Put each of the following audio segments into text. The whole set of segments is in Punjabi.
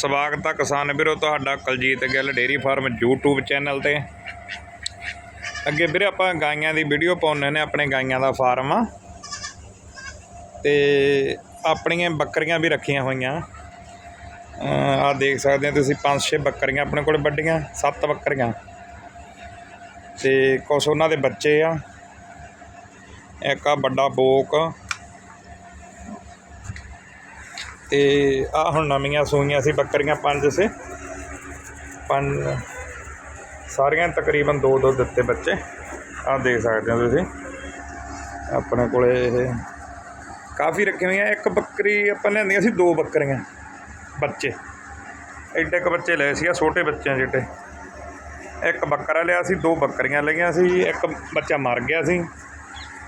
ਸਵਾਗਤ ਹੈ ਕਿਸਾਨ ਵੀਰੋ, ਤੁਹਾਡਾ Kuljeet Gill dairy farm YouTube channel ਤੇ। ਅੱਗੇ ਵੀਰੇ, ਆਪਾਂ ਗਾਈਆਂ ਦੀ ਵੀਡੀਓ ਪਾਉਂਦੇ ਨੇ, ਆਪਣੇ ਗਾਈਆਂ ਦਾ ਫਾਰਮ। ਆ ਤੇ ਆਪਣੀਆਂ ਬੱਕਰੀਆਂ ਵੀ ਰੱਖੀਆਂ ਹੋਈਆਂ। ਆ ਦੇਖ ਸਕਦੇ ਹੋ ਤੁਸੀਂ, ਪੰਜ ਛੇ ਬੱਕਰੀਆਂ ਆਪਣੇ ਕੋਲ ਵੱਡੀਆਂ, ਸੱਤ ਬੱਕਰੀਆਂ। ਤੇ ਕੁਛ ਉਹਨਾਂ ਦੇ ਬੱਚੇ ਆ। ਇੱਕ ਆ ਵੱਡਾ ਬੋਕ। ਤੇ ਆ ਹੁਣ ਨਵੀਆਂ ਸੂਈਆਂ ਸੀ, ਬੱਕਰੀਆਂ ਪੰਜ ਸੀ। ਪੰਜ, ਸਾਰੀਆਂ ਤਕਰੀਬਨ ਦੋ ਦੋ ਦਿੱਤੇ ਬੱਚੇ। ਆ ਦੇਖ ਸਕਦੇ ਹੋ ਤੁਸੀਂ। ਆਪਣੇ ਕੋਲੇ ਇਹ ਕਾਫੀ ਰੱਖੀਆਂ ਹੋਈਆਂ। ਇੱਕ ਬੱਕਰੀ ਆਪਾਂ ਲਿਆਂਦੀਆਂ ਸੀ, ਦੋ ਬੱਕਰੀਆਂ ਬੱਚੇ। ਐਡੇ ਕ ਬੱਚੇ ਲਏ ਸੀ ਆ ਛੋਟੇ ਬੱਚਿਆਂ ਜਿਹੜੇ ਇੱਕ ਬੱਕਰਾ ਲਿਆ ਸੀ, ਦੋ ਬੱਕਰੀਆਂ ਲਈਆਂ ਸੀ, ਇੱਕ ਬੱਚਾ ਮਰ ਗਿਆ ਸੀ।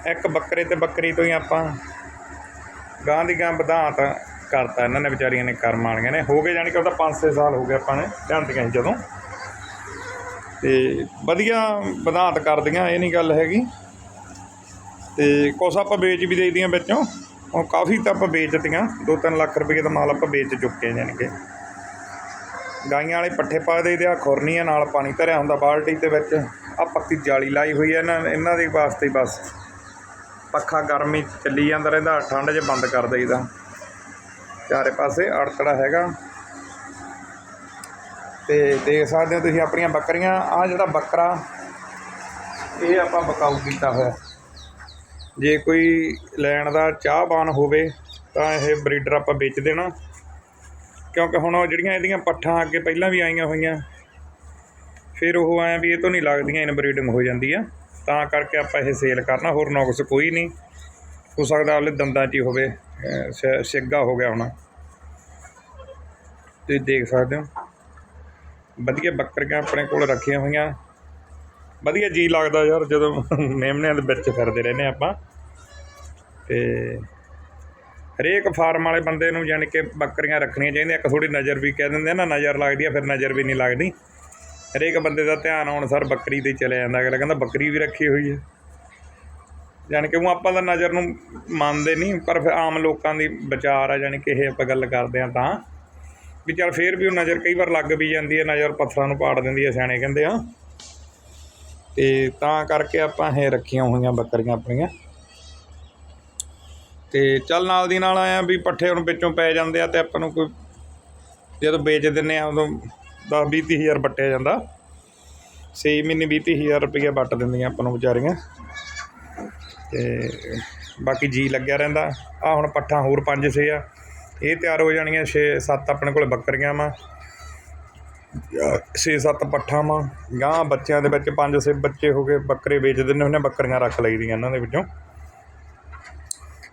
ਇੱਕ ਬੱਕਰੇ ਤੇ ਬੱਕਰੀ ਤੋਂ ਹੀ ਆਪਾਂ ਗਾਂ ਦੀ ਗਾਂ ਵਧਾਤ ਕਰਤਾ, ਇਹਨਾਂ ਨੇ ਵਿਚਾਰੀਆਂ ਨੇ ਕਰਮ ਵਾਲੀਆਂ ਨੇ। ਹੋ ਗਏ ਜਾਣੀ ਕਿ ਉਹਦਾ 5-6 ਸਾਲ ਹੋ ਗਏ ਆਪਾਂ ਨੇ ਲਿਆਂਦੀਆਂ ਸੀ ਜਦੋਂ। ਤੇ ਵਧੀਆ ਵਧਾਤ ਕਰਦੀਆਂ, ਇਹ ਨਹੀਂ ਗੱਲ ਹੈਗੀ। ਤੇ ਕੁਛ ਆਪਾਂ ਵੇਚ ਵੀ ਦੇਈਦੀਆਂ ਵਿੱਚੋਂ। ਉਹ ਕਾਫੀ ਤਾਂ ਆਪਾਂ ਵੇਚਤੀਆਂ 2-3 ਲੱਖ ਰੁਪਏ ਦਾ ਮਾਲ ਆਪਾਂ ਵੇਚ ਚੁੱਕੇ ਹਾਂ ਜਾਣੀ ਕਿ। ਗਾਈਆਂ ਵਾਲੇ ਪੱਠੇ ਪਾ ਦੇਈਦੇ ਆ ਖੁਰਨੀਆਂ ਨਾਲ ਪਾਣੀ ਧਰਿਆ ਹੁੰਦਾ ਬਾਲਟੀ ਦੇ ਵਿੱਚ। ਆ ਪੱਕੀ ਜਾਲੀ ਲਾਈ ਹੋਈ ਹੈ ਇਹਨਾਂ ਇਹਨਾਂ ਦੇ ਵਾਸਤੇ ਬਸ। ਪੱਖਾ ਗਰਮੀ ਚੱਲੀ ਜਾਂਦਾ ਰਹਿੰਦਾ, ਠੰਡ 'ਚ ਬੰਦ ਕਰ ਦਈਦਾ। ਚਾਰੇ ਪਾਸੇ ਅੜਤੜਾ ਹੈਗਾ। ਤੇ ਦੇਖ ਸਕਦੇ ਹੋ ਤੁਸੀਂ ਆਪਣੀਆਂ ਬੱਕਰੀਆਂ। ਆ ਜਿਹੜਾ ਬੱਕਰਾ, ਇਹ ਆਪਾਂ ਬਕਾਊ ਕੀਤਾ ਹੋਇਆ। ਜੇ ਕੋਈ ਲੈਣ ਦਾ ਚਾਹਵਾਨ ਹੋਵੇ, ਤਾਂ ਇਹ ਬਰੀਡਰ ਆਪਾਂ ਵੇਚ ਦੇਣਾ। ਕਿਉਂਕਿ ਹੁਣ ਉਹ ਜਿਹੜੀਆਂ ਇਹਦੀਆਂ ਪੱਠਾਂ ਅੱਗੇ ਪਹਿਲਾਂ ਵੀ ਆਈਆਂ ਹੋਈਆਂ, ਫਿਰ ਉਹ ਐਂ ਵੀ ਇਹ ਤੋਂ ਨਹੀਂ ਲੱਗਦੀਆਂ ਇਨ ਬਰੀਡਿੰਗ ਹੋ ਜਾਂਦੀ ਆ। ਤਾਂ ਕਰਕੇ ਆਪਾਂ ਇਹ ਸੇਲ ਕਰਨਾ। ਹੋਰ ਨੁਕਸ ਕੋਈ ਨਹੀਂ। ਹੋ ਸਕਦਾ ਉਹਲੇ ਦੰਦਾਂ 'ਚ ਹੀ ਹੋਵੇ। ਸਿੱਗਾ ਹੋ ਗਿਆ ਹੋਣਾ। ਤੁਸੀਂ ਦੇਖ ਸਕਦੇ ਹੋ। ਵਧੀਆ ਬੱਕਰੀਆਂ ਆਪਣੇ ਕੋਲ ਰੱਖੀਆਂ ਹੋਈਆਂ। ਵਧੀਆ ਜੀ ਲੱਗਦਾ ਯਾਰ, ਜਦੋਂ ਮੇਮਨਿਆਂ ਦੇ ਵਿੱਚ ਫਿਰਦੇ ਰਹਿੰਦੇ ਆਪਾਂ। ਤੇ ਹਰੇਕ ਫਾਰਮ ਵਾਲੇ ਬੰਦੇ ਨੂੰ ਜਾਣੀ ਕਿ ਬੱਕਰੀਆਂ ਰੱਖਣੀਆਂ ਚਾਹੀਦੀਆਂ। ਇੱਕ ਥੋੜੀ ਨਜ਼ਰ ਵੀ ਕਹਿ ਦਿੰਦੇ ਨਾ, ਨਜ਼ਰ ਲੱਗਦੀ ਆ, ਫਿਰ ਨਜ਼ਰ ਵੀ ਨਹੀਂ ਲੱਗਦੀ। ਹਰੇਕ ਬੰਦੇ ਦਾ ਧਿਆਨ ਆਉਣ ਸਰ ਬੱਕਰੀ ਤੇ ਹੀ ਚਲੇ ਜਾਂਦਾ। ਅਗਲਾ ਕਹਿੰਦਾ, ਬੱਕਰੀ ਵੀ ਰੱਖੀ ਹੋਈ ਹੈ। ਜਾਣੀ ਕਿ ਉਹ ਆਪਾਂ ਤਾਂ ਨਜ਼ਰ ਨੂੰ ਮੰਨਦੇ ਨਹੀਂ, ਪਰ ਫਿਰ ਆਮ ਲੋਕਾਂ ਦੀ ਵਿਚਾਰ ਆ, ਜਾਣੀ ਕਿ ਇਹ ਆਪਾਂ ਗੱਲ ਕਰਦੇ ਆ ਤਾਂ। ਵੀ ਚੱਲ ਫੇਰ ਵੀ ਉਹ ਨਜ਼ਰ ਕਈ ਵਾਰ ਲੱਗ ਵੀ ਜਾਂਦੀ ਹੈ, ਨਜ਼ਰ ਪੱਥਰਾਂ ਨੂੰ ਪਾੜ ਦਿੰਦੀ ਹੈ ਸਿਆਣੇ ਕਹਿੰਦੇ ਆ। ਤੇ ਤਾਂ ਕਰਕੇ ਆਪਾਂ ਇਹ ਰੱਖੀਆਂ ਹੋਈਆਂ ਬੱਕਰੀਆਂ ਆਪਣੀਆਂ। ਤੇ ਚੱਲ ਨਾਲ ਦੀ ਨਾਲ ਆਇਆ ਵੀ ਪੱਠੇ ਹੁਣ ਵਿੱਚੋਂ ਪੈ ਜਾਂਦੇ ਆ ਤੇ ਆਪਾਂ ਨੂੰ ਕੋਈ ਜਦੋਂ ਵੇਚ ਦਿੰਨੇ ਆ ਉਦੋਂ 10 ਵੀਹ ਤੀਹ ਹਜ਼ਾਰ ਵੱਟਿਆ ਜਾਂਦਾ। 6 ਮਹੀਨੇ ਵੀਹ ਤੀਹ ਹਜ਼ਾਰ ਰੁਪਈਆ ਵੱਟ ਦਿੰਦੀਆਂ ਆਪਾਂ ਨੂੰ ਵਿਚਾਰੀਆਂ। ਤੇ ਬਾਕੀ ਜੀਅ ਲੱਗਿਆ ਰਹਿੰਦਾ। ਆਹ ਹੁਣ ਪੱਠਾਂ ਹੋਰ ਪੰਜ ਛੇ ਆ। ਇਹ ਤਿਆਰ ਹੋ ਜਾਣੀਆਂ 6 7 ਆਪਣੇ ਕੋਲ ਬੱਕਰੀਆਂ ਵਾ। 6 7 ਪੱਠਾਂ ਵਾ। ਗਾਂ ਬੱਚਿਆਂ ਦੇ ਵਿੱਚ ਪੰਜ ਛੇ ਬੱਚੇ ਹੋ ਗਏ ਬੱਕਰੇ ਵੇਚ ਦਿੰਦੇ ਹੁੰਦੇ ਬੱਕਰੀਆਂ ਰੱਖ ਲਈਦੀਆਂ ਇਹਨਾਂ ਦੇ ਵਿੱਚੋਂ।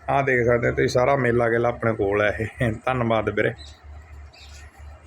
ਆਹ ਦੇਖ ਸਕਦੇ ਹੋ ਤੁਸੀਂ, ਸਾਰਾ ਮੇਲਾ ਗੇਲਾ ਆਪਣੇ ਕੋਲ ਹੈ ਇਹ। ਧੰਨਵਾਦ ਵੀਰੇ।